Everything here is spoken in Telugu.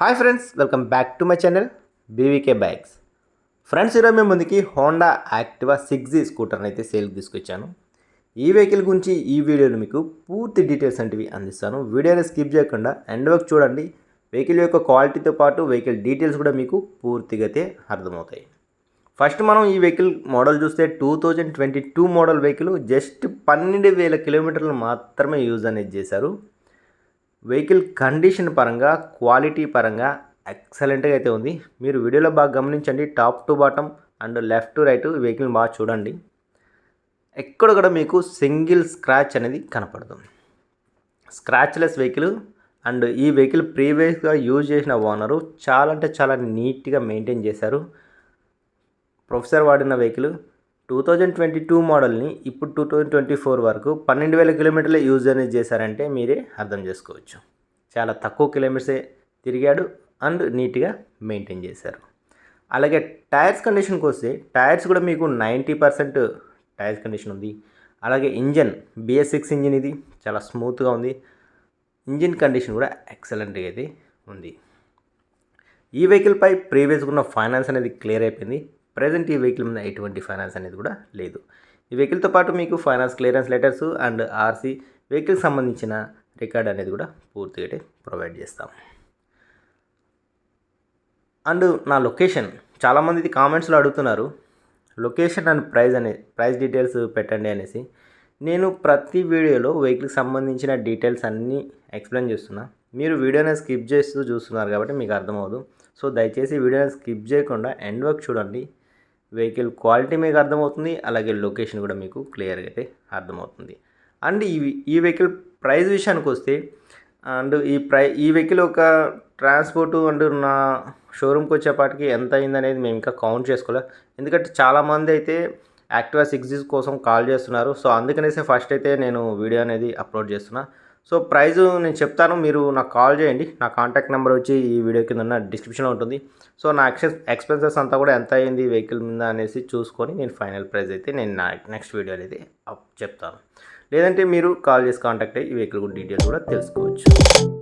Hi friends welcome back to my channel BVK bikes friends ఈరోజు మేము ముందుకి హోండా యాక్టివా సిక్స్ జీ స్కూటర్ని అయితే సేల్కి తీసుకొచ్చాను. ఈ వెహికల్ గురించి ఈ వీడియోలో మీకు పూర్తి డీటెయిల్స్ అంటివి అందిస్తాను. వీడియోని స్కిప్ చేయకుండా ఎండ్ వరకు చూడండి. వెహికల్ యొక్క క్వాలిటీతో పాటు వెహికల్ డీటెయిల్స్ కూడా మీకు పూర్తిగా అయితే అర్థమవుతాయి. ఫస్ట్ మనం ఈ వెహికల్ మోడల్ చూస్తే two thousand twenty two model vehicle just పన్నెండు వేల కిలోమీటర్లు మాత్రమే యూజ్ అనేది చేశారు. వెహికల్ కండిషన్ పరంగా క్వాలిటీ పరంగా ఎక్సలెంట్గా అయితే ఉంది. మీరు వీడియోలో బాగా గమనించండి. Top to bottom and left to right vehicle బాగా చూడండి. ఎక్కడ కూడా మీకు సింగిల్ స్క్రాచ్ అనేది కనపడదు. స్క్రాచ్లెస్ వెహికల్ అండ్ ఈ వెహికల్ ప్రీవియస్గా యూజ్ చేసిన ఓనరు చాలా అంటే చాలా నీట్గా మెయింటైన్ చేశారు. ప్రొఫెసర్ వాడిన vehicle two thousand twenty two మోడల్ని ఇప్పుడు టూ థౌజండ్ ట్వంటీ ఫోర్ వరకు పన్నెండు వేల కిలోమీటర్ల యూజ్ అనేది చేశారంటే మీరే అర్థం చేసుకోవచ్చు. చాలా తక్కువ కిలోమీటర్సే తిరిగాడు అండ్ నీట్గా మెయింటైన్ చేశారు. అలాగే టైర్స్ కండిషన్కి వస్తే టైర్స్ కూడా మీకు నైంటీ పర్సెంట్ టైర్స్ కండిషన్ ఉంది. అలాగే ఇంజన్ బిఎస్ సిక్స్ ఇంజిన్ ఇది చాలా స్మూత్గా ఉంది. ఇంజిన్ కండిషన్ కూడా ఎక్సలెంట్గా అయితే ఉంది. ఈ వెహికల్పై ప్రీవియస్గా ఉన్న ఫైనాన్స్ అనేది క్లియర్ అయిపోయింది. ప్రజెంట్ ఈ వెహికల్ మీద ఎటువంటి ఫైనాన్స్ అనేది కూడా లేదు. ఈ వెహికల్తో పాటు మీకు finance clearance letters and RC వెహికల్కి సంబంధించిన రికార్డ్ అనేది కూడా పూర్తిగా అయితే ప్రొవైడ్ చేస్తాం. అండ్ నా లొకేషన్ చాలామంది కామెంట్స్లో అడుగుతున్నారు లొకేషన్ అండ్ ప్రైస్ అనే ప్రైస్ డీటెయిల్స్ పెట్టండి అనేసి. నేను ప్రతి వీడియోలో వెహికల్కి సంబంధించిన డీటెయిల్స్ అన్నీ ఎక్స్ప్లెయిన్ చేస్తున్నా. మీరు వీడియోని స్కిప్ చేస్తూ చూస్తున్నారు కాబట్టి మీకు అర్థమవుదు. సో దయచేసి వీడియోని స్కిప్ చేయకుండా ఎండ్ వర్క్ చూడండి. వెహికల్ క్వాలిటీ మీకు అర్థమవుతుంది అలాగే లొకేషన్ కూడా మీకు క్లియర్గా అయితే అర్థమవుతుంది. అండ్ ఈ ఈ వెహికల్ ప్రైస్ విషయానికి వస్తే అండ్ ఈ ప్రై ఈ వెహికల్ ఒక ట్రాన్స్పోర్ట్ అండ్ నా షోరూమ్కి వచ్చేపాటికి ఎంత అయిందనేది మేము ఇంకా కౌంట్ చేసుకోలే. ఎందుకంటే చాలామంది అయితే యాక్టివా సిక్స్ జీస్ కోసం కాల్ చేస్తున్నారు. సో అందుకనేసి ఫస్ట్ అయితే నేను వీడియో అనేది అప్లోడ్ చేస్తున్నా. సో ప్రైజ్ నేను చెప్తాను మీరు నాకు కాల్ చేయండి. నా కాంటాక్ట్ నెంబర్ వచ్చి ఈ వీడియో కింద ఉన్న డిస్క్రిప్షన్లో ఉంటుంది. సో నా ఎక్సెస్ ఎక్స్పెన్సెస్ అంతా కూడా ఎంత అయింది వెహికల్ మీద అనేసి చూసుకొని నేను ఫైనల్ ప్రైస్ అయితే నేను నా నెక్స్ట్ వీడియోలో అయితే అప్ చెప్తాను. లేదంటే మీరు కాల్ చేసి కాంటాక్ట్ అయ్యి ఈ వెహికల్ డీటెయిల్స్ కూడా తెలుసుకోవచ్చు.